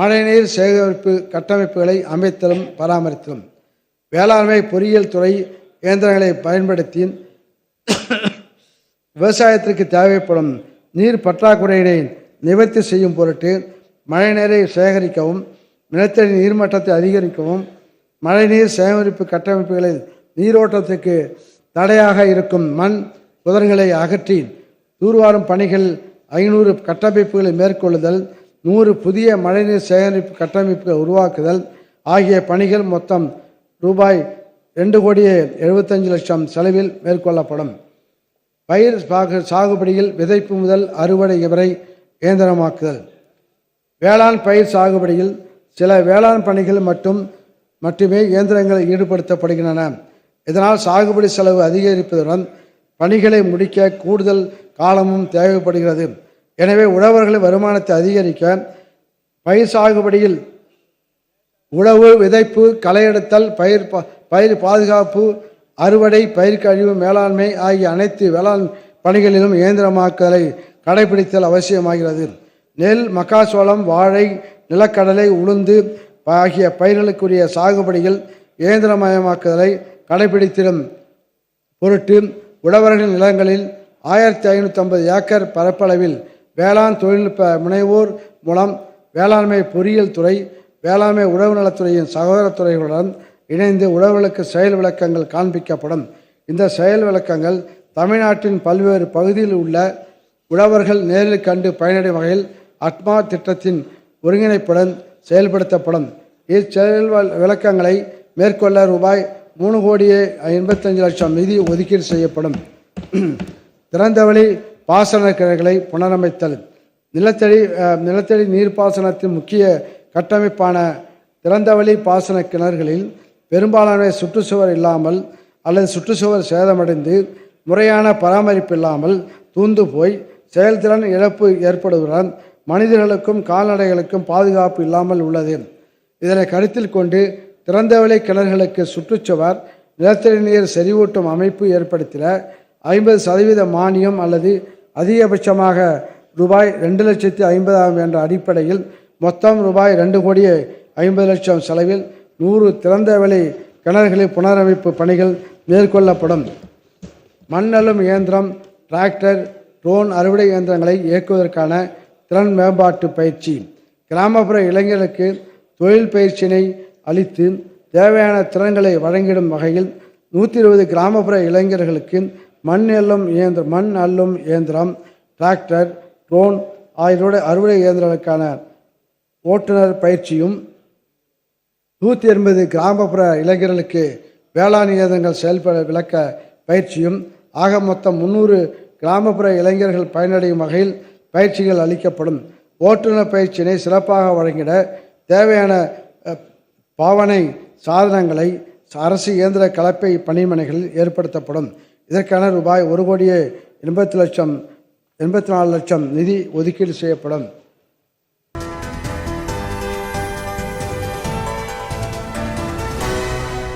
மழைநீர் சேகரிப்பு கட்டமைப்புகளை அமைத்தலும் பராமரித்தலும். வேளாண்மை பொறியியல் துறை இயந்திரங்களை பயன்படுத்தி விவசாயத்திற்கு தேவைப்படும் நீர் பற்றாக்குறையினை நிவர்த்தி செய்யும் பொருட்டு மழைநீரை சேகரிக்கவும் நிலத்தடி நீர்மட்டத்தை அதிகரிக்கவும் மழைநீர் சேகரிப்பு கட்டமைப்புகளில் நீரோட்டத்துக்கு தடையாக இருக்கும் மண் புதர்களை அகற்றி தூர்வாரும் பணிகள் ஐநூறு கட்டமைப்புகளை மேற்கொள்ளுதல் நூறு புதிய மழைநீர் சேகரிப்பு கட்டமைப்புகள் உருவாக்குதல் ஆகிய பணிகள் மொத்தம் ரூபாய் ரெண்டு கோடியே எழுபத்தஞ்சு லட்சம் செலவில் மேற்கொள்ளப்படும். பயிர் சாகு சாகுபடியில் விதைப்பு முதல் அறுவடை வரை இயந்திரமாக்குதல். வேளாண் பயிர் சாகுபடியில் சில வேளாண் பணிகள் மட்டும் மட்டுமே இயந்திரங்கள் ஈடுபடுத்தப்படுகின்றன. இதனால் சாகுபடி செலவு அதிகரிப்பதுடன் பணிகளை முடிக்க கூடுதல் காலமும் தேவைப்படுகிறது. எனவே உழவர்களின் வருமானத்தை அதிகரிக்க பயிர் சாகுபடியில் உழவு விதைப்பு களையெடுத்தல் பயிர் பயிர் பாதுகாப்பு அறுவடை பயிர் கழிவு மேலாண்மை ஆகிய அனைத்து வேளாண் பணிகளிலும் இயந்திரமாக்குதலை கடைபிடித்தல் அவசியமாகிறது. நெல் மக்காசோளம் வாழை நிலக்கடலை உளுந்து ஆகிய பயிர்களுக்குரிய சாகுபடியில் இயந்திரமயமாக்குதலை கடைபிடித்திடும் பொருட்டு உழவர்களின் நிலங்களில் ஆயிரத்தி ஐநூற்றி ஐம்பது ஏக்கர் பரப்பளவில் வேளாண் தொழில்நுட்ப முனைவோர் மூலம் வேளாண்மை பொறியியல் துறை வேளாண்மை உழவு நலத்துறையின் சகோதரத்துறைகளுடன் இணைந்து உழவர்களுக்கு செயல் விளக்கங்கள் காண்பிக்கப்படும். இந்த செயல் விளக்கங்கள் தமிழ்நாட்டின் பல்வேறு பகுதியில் உள்ள உழவர்கள் நேரில் கண்டு பயனடையும் வகையில் அட்மா திட்டத்தின் ஒருங்கிணைப்புடன் செயல்படுத்தப்படும். இச்செயல் வ- விளக்கங்களை மேற்கொள்ள ரூபாய் மூணு கோடியே எண்பத்தஞ்சு லட்சம் நிதி ஒதுக்கீடு செய்யப்படும். திறந்தவெளி பாசன கிணறுகளை புனரமைத்தல். நிலத்தடி நிலத்தடி நீர்ப்பாசனத்தின் முக்கிய கட்டமைப்பான திறந்தவெளி பாசன கிணறுகளில் பெரும்பாலான சுற்றுச்சுவர் இல்லாமல் அல்லது சுற்றுச்சுவர் சேதமடைந்து முறையான பராமரிப்பு இல்லாமல் தூந்து போய் செயல்திறன் இழப்பு ஏற்படுவதுடன் மனிதர்களுக்கும் கால்நடைகளுக்கும் பாதுகாப்பு இல்லாமல் உள்ளது. இதனை கருத்தில் கொண்டு திறந்தவெளி கிணறுகளுக்கு சுற்றுச்சுவர் நிலத்தடி நீர் செறிவூட்டும் அமைப்பு ஏற்படுத்திட ஐம்பது சதவீத மானியம் அல்லது அதிகபட்சமாக ரூபாய் ரெண்டு லட்சத்தி ஐம்பதாயிரம் என்ற அடிப்படையில் மொத்தம் ரூபாய் ரெண்டு கோடியே ஐம்பது லட்சம் செலவில் நூறு திறந்தவெளி கிணறுகளில் புனரமைப்பு பணிகள் மேற்கொள்ளப்படும். மண்ணலும் இயந்திரம் டிராக்டர் ட்ரோன் அறுவடை இயந்திரங்களை இயக்குவதற்கான திறன் மேம்பாட்டு பயிற்சி. கிராமப்புற இளைஞர்களுக்கு தொழில் பயிற்சியினை அளித்து தேவையான திறன்களை வழங்கிடும் வகையில் நூற்றி இருபது கிராமப்புற இளைஞர்களுக்கு மண் அள்ளும் இயந்திரம் மண் அள்ளும் இயந்திரம் டிராக்டர் ட்ரோன் ஆகியோருடைய அறுவடை இயந்திரங்களுக்கான ஓட்டுநர் பயிற்சியும் நூற்றி எண்பது கிராமப்புற இளைஞர்களுக்கு வேளாண் இயந்திரங்கள் செயல்பட விளக்க பயிற்சியும் ஆக மொத்தம் முந்நூறு கிராமப்புற இளைஞர்கள் பயனடையும் வகையில் பயிற்சிகள் அளிக்கப்படும். ஓட்டுநர் பயிற்சியினை சிறப்பாக வழங்கிட தேவையான பாவனை சாதனங்களை அரசு இயந்திர கலப்பை பணிமனைகளில் ஏற்படுத்தப்படும். இதற்கான ரூபாய் ஒரு கோடியே எண்பத்தி லட்சம் எண்பத்தி நாலு லட்சம் நிதி ஒதுக்கீடு செய்யப்படும்.